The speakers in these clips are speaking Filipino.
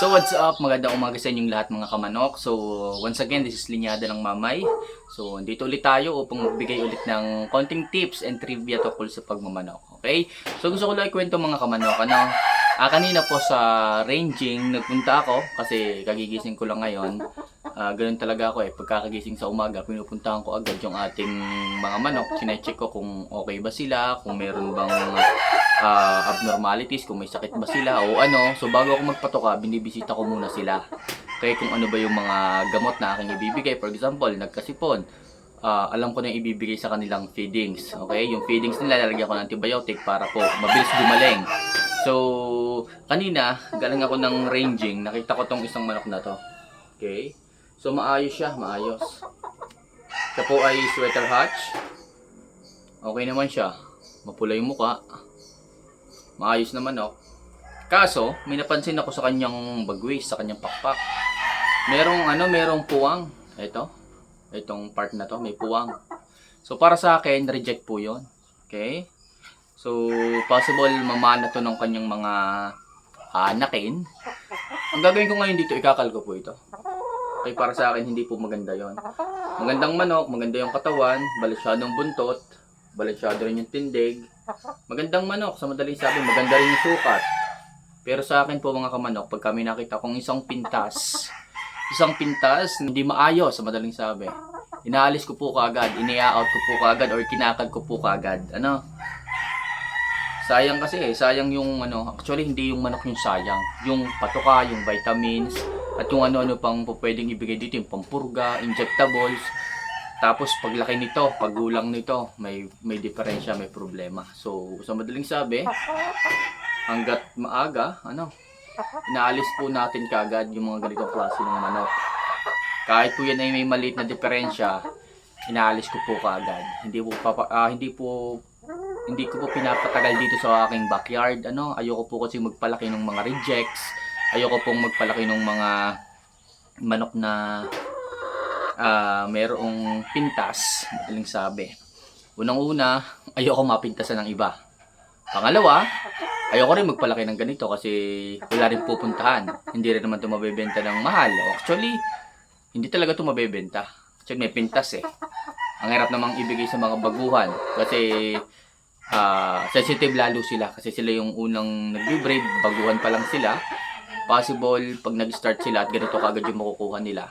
So what's up? Magandang umaga sa inyong lahat mga kamanok. So once again, this is Linyada ng Mamay. So dito ulit tayo upang magbigay ulit ng konting tips and trivia tungkol sa pagmamanok. Okay? So gusto ko lang ikwento mga kamanok. Ano? Ah, kanina po sa ranging, nagpunta ako kasi kagigising ko lang ngayon. Ah, ganun talaga ako eh. Pagkakagising sa umaga, pinupuntahan ko agad yung ating mga manok. Sinecheck ko kung okay ba sila, kung meron bang ah, abnormalities, kung may sakit ba sila o ano. So bago ako magpatoka, binibisita ko muna sila. Kaya kung ano ba yung mga gamot na aking ibibigay. For example, nagkasipon. Ah, alam ko na yung ibibigay sa kanilang feedings. Okay? Yung feedings nila, lalagyan ko ng antibiotic para po mabilis gumaling. So, kanina, galing ako ng ranging. Nakita ko tong isang manok na to. Okay? So, maayos siya. Maayos. Siya po ay sweater hatch. Okay naman siya. Mapula yung muka. Maayos na manok. Kaso, may napansin ako sa kanyang bagwis, sa kanyang pakpak. Merong ano, merong puwang. Ito. Itong part na to, may puwang. So, para sa akin, reject po yon Okay? So, possible mamana to ng kanyang mga anakin. Ang gagawin ko ngayon dito, ikakal ko po ito. Okay, para sa akin, hindi po maganda yon. Magandang manok, maganda yung katawan, balansyadong buntot, balansyado rin yung tindig. Magandang manok, sa madaling sabi, maganda rin yung sukat. Pero sa akin po mga kamanok, pag kami nakita kong isang pintas, isang pintas, hindi maayos, sa madaling sabi. Inaalis ko po kaagad, inia-out ko po kaagad, or kinakal ko po kaagad. Ano? Sayang kasi eh, sayang yung ano, actually hindi yung manok yung sayang. Yung patuka, yung vitamins, at yung ano-ano pang pwedeng ibigay dito, yung pampurga, injectables. Tapos paglaki nito, paggulang nito, may may diferensya, may problema. So, sa madaling sabi, hanggat maaga, ano, inaalis po natin kagad yung mga ganitong klase ng manok. Kahit po yan ay may maliit na diferensya, inaalis ko po kagad. Hindi po papa, ah, hindi po hindi ko po pinapatagal dito sa aking backyard. Ano, ayoko po kasi magpalaki ng mga rejects. Ayoko pong magpalaki ng mga manok na ah merong pintas, madaling sabi. Unang-una, ayoko mapintasan ng iba. Pangalawa, ayoko rin magpalaki ng ganito kasi wala rin pupuntahan. Hindi rin naman ito mabebenta ng mahal. Actually, hindi talaga ito mabebenta. Kasi may pintas eh. Ang hirap namang ibigay sa mga baguhan kasi ah, sensitive lalo sila kasi sila yung unang nagbe-breed, baguhan pa lang sila. Possible pag nag-start sila at ganito kagad yung makukuha nila.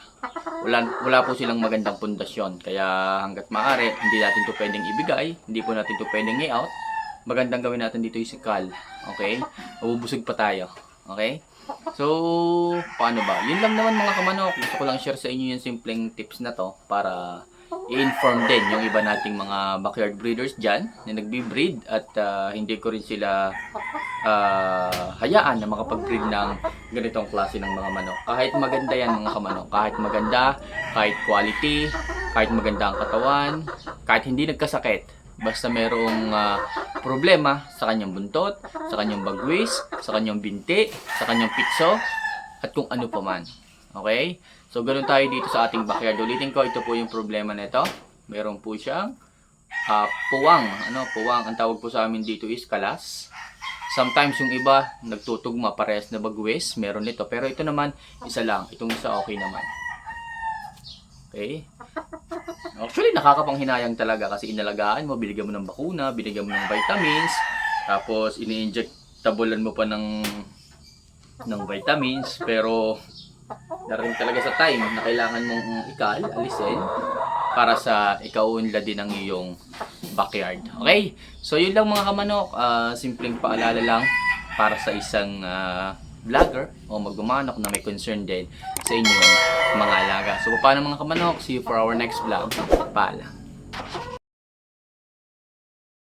Wala, wala po silang magandang pundasyon. Kaya hanggat maaari, hindi natin to pwedeng ibigay, hindi po natin to pwedeng i-out. Magandang gawin natin dito yung sikal. Okay? Mabubusog pa tayo. Okay? So, paano ba? Yun lang naman mga kamanok. Gusto ko lang share sa inyo yung simpleng tips na to para i-inform din yung iba nating mga backyard breeders dyan na nagbi-breed at ah, hindi ko rin sila ah, hayaan na makapag-breed ng ganitong klase ng mga manok. Kahit maganda yan mga kamanok, kahit maganda, kahit quality, kahit maganda ang katawan, kahit hindi nagkasakit, basta merong ah, problema sa kanyang buntot, sa kanyang bagwis, sa kanyang binti, sa kanyang pitso, at kung ano pa man. Okay? So, ganun tayo dito sa ating backyard. Ulitin ko, ito po yung problema nito. Meron po siyang ah, puwang. Ano, puwang. Ang tawag po sa amin dito is kalas. Sometimes yung iba, nagtutugma parehas na bagwis. Meron nito. Pero ito naman, isa lang. Itong isa okay naman. Okay? Actually, nakakapanghinayang talaga kasi inalagaan mo, binigyan mo ng bakuna, binigyan mo ng vitamins, tapos ini-injectabulan mo pa ng ng vitamins, pero darating talaga sa time na kailangan mong ikal, alisin, para sa ikaunlad din ng iyong backyard. Okay? So, yun lang mga kamanok. Ah, simpleng paalala lang para sa isang ah, vlogger o magmamanok na may concern din sa inyong mga alaga. So, paano mga kamanok? See you for our next vlog. Paalam.